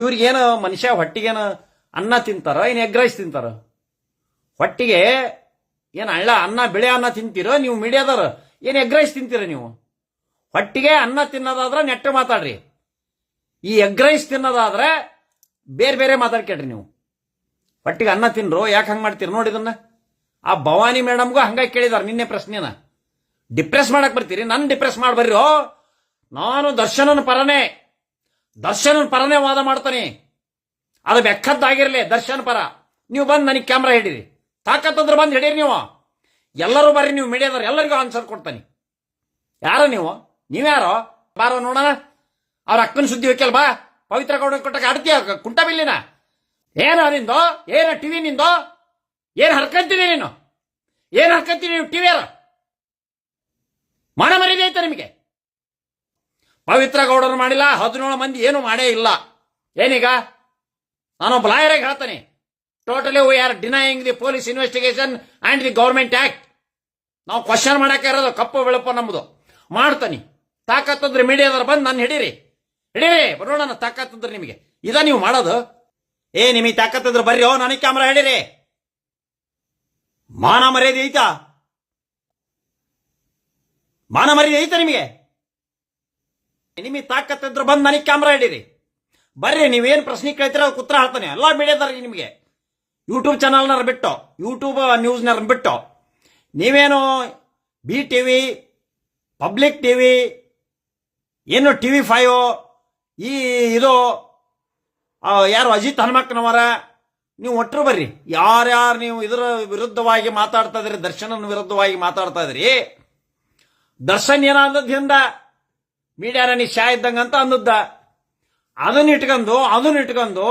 ಇವ್ರಿಗೇನು ಮನುಷ್ಯ ಹೊಟ್ಟಿಗೇನು ಅನ್ನ ತಿಂತಾರ, ಏನು ಎಗ್ ರೈಸ್ ತಿಂತಾರ? ಹೊಟ್ಟಿಗೆ ಏನು ಹಳ್ಳ ಅನ್ನ, ಬೆಳೆ ಅನ್ನ ತಿಂತೀರೋ ನೀವು ಮೀಡಿಯಾದವ್ರು, ಏನು ಎಗ್ ರೈಸ್ ತಿಂತೀರ ನೀವು? ಹೊಟ್ಟಿಗೆ ಅನ್ನ ತಿನ್ನೋದಾದ್ರೆ ನೆಟ್ಟ ಮಾತಾಡ್ರಿ. ಈ ಎಗ್ ರೈಸ್ ತಿನ್ನೋದಾದ್ರೆ ಬೇರೆ ಬೇರೆ ಮಾತಾಡ್ಕೇಳ್ರಿ ನೀವು. ಹೊಟ್ಟಿಗೆ ಅನ್ನ ತಿನ್ರು, ಯಾಕೆ ಹಂಗೆ ಮಾಡ್ತೀರಿ ನೋಡಿ ಇದನ್ನ. ಆ ಭವಾನಿ ಮೇಡಮ್ಗೂ ಹಂಗಾಗಿ ಕೇಳಿದಾರೆ ನಿನ್ನೆ ಪ್ರಶ್ನೆನ. ಡಿಪ್ರೆಸ್ ಮಾಡಕ್ ಬರ್ತೀರಿ ನನ್ನ ಡಿಪ್ರೆಸ್ ಮಾಡ್ಬರ್ರಿ? ನಾನು ದರ್ಶನನ ಪರನೇ ದರ್ಶನನ ಪರನೇ ವಾದ ಮಾಡ್ತಾನೆ. ಅದು ಬೆಕ್ಕದ್ದಾಗಿರ್ಲಿ ದರ್ಶನ್ ಪರ. ನೀವು ಬಂದು ನನಗೆ ಕ್ಯಾಮ್ರಾ ಹಿಡೀರಿ. ತಾಕತ್ತಂದ್ರೆ ಬಂದು ಹಿಡೀರಿ ನೀವು. ಎಲ್ಲರೂ ಬರ್ರಿ, ನೀವು ಮೀಡಿಯಾದವ್ರು, ಎಲ್ಲರಿಗೂ ಆನ್ಸರ್ ಕೊಡ್ತಾನೆ. ಯಾರ ನೀವು? ನೀವ್ಯಾರೋ ಬಾರೋ, ನೋಡೋಣ. ಅವ್ರ ಅಕ್ಕನ ಸುದ್ದಿ ಹೋಗ್ಯಲ್ ಬಾ. ಪವಿತ್ರ ಗೌಡ ಕೊಟ್ಟಾಗ ಆಡ್ತೀಯ ಕುಂಟ ಬಿಲ್ಲಿನ ಏನು ನಿಂದು ಏನು ಟಿವಿ ನಿಂದು? ಏನು ಹರ್ಕಂತೀನಿ ನೀನು? ಏನು ಹರ್ಕಂತೀನಿ ನೀವು ಟಿವಿ ಯಾರ? ಮಾನ ಮರ್ಯಾದೆ ಐತೆ ನಿಮಗೆ? ಪವಿತ್ರ ಗೌಡರು ಮಾಡಿಲ್ಲ, ಹದಿನೇಳು ಮಂದಿ ಏನು ಮಾಡೇ ಇಲ್ಲ. ಏನೀಗ? ನಾನೊಬ್ಬ ಲಾಯರಾಗಿ ಹೇಳ್ತಾನೆ. Totally we are denying the police investigation and the government act ನಾವು ಕ್ವಶನ್ ಮಾಡಕ್ಕೆ ಇರೋದು ಕಪ್ಪು ಬೆಳಪು ನಮ್ಮದು ಮಾಡ್ತಾನೆ. ತಾಕತ್ತಂದ್ರೆ ಮೀಡಿಯಾದವ್ರು ಬಂದು ನನ್ನ ಹಿಡೀರಿ. ಹಿಡೀರಿ, ಬರೋಣ ತಾಕತ್ತಂದ್ರೆ ನಿಮಗೆ. ಇದ ನೀವು ಮಾಡೋದು. ಏ ನಿಮಗೆ ತಾಕತ್ತಂದ್ರೆ ಬರ್ರಿ, ಓ, ನನಗೆ ಕ್ಯಾಮ್ರಾ ಹಿಡೀರಿ. ಮಾನ ಮರ್ಯಾದೆ ಐತಾ? ಮಾನ ಮರ್ಯಾದೆ ಐತಾ ನಿಮಗೆ? ನಿಮಗೆ ತಾಕತ್ತಿದ್ರೆ ಬಂದು ನನಗೆ ಕ್ಯಾಮ್ರಾ ಹಿಡೀರಿ. ಬರ್ರಿ, ನೀವೇನು ಪ್ರಶ್ನೆ ಕೇಳ್ತೀರ ಅದಕ್ಕೆ ಉತ್ತರ ಹೇಳ್ತಾನೆ. ಎಲ್ಲ ಮೀಡಿಯಾದಾರ ನಿಮಗೆ. ಯೂಟ್ಯೂಬ್ ಚಾನಲ್ನಾರ ಬಿಟ್ಟು ಯೂಟ್ಯೂಬ್ ನ್ಯೂಸ್ನಾರ ಬಿಟ್ಟು, ನೀವೇನು B T V public T V ಏನು ಟಿ ವಿ ಫೈವ್ ಈ ಇದು ಯಾರು ಅಜಿತ್ ಹನುಮಕ್ಕನವರ, ನೀವು ಒಟ್ಟರು ಬರ್ರಿ. ಯಾರ್ಯಾರು ನೀವು ಇದರ ವಿರುದ್ಧವಾಗಿ ಮಾತಾಡ್ತಾ ಇದ್ರಿ, ದರ್ಶನನ ವಿರುದ್ಧವಾಗಿ ಮಾತಾಡ್ತಾ ಇದ್ರಿ, ದರ್ಶನ್ ಏನಾದದ್ದಿಂದ ಮೀಡಿಯಾನ ನಿಶಾ ಇದ್ದಂಗಂತ ಅಂದದ್ದ ಅದನ್ನ ಇಟ್ಕೊಂಡು ಅದನ್ನ ಇಟ್ಕೊಂಡು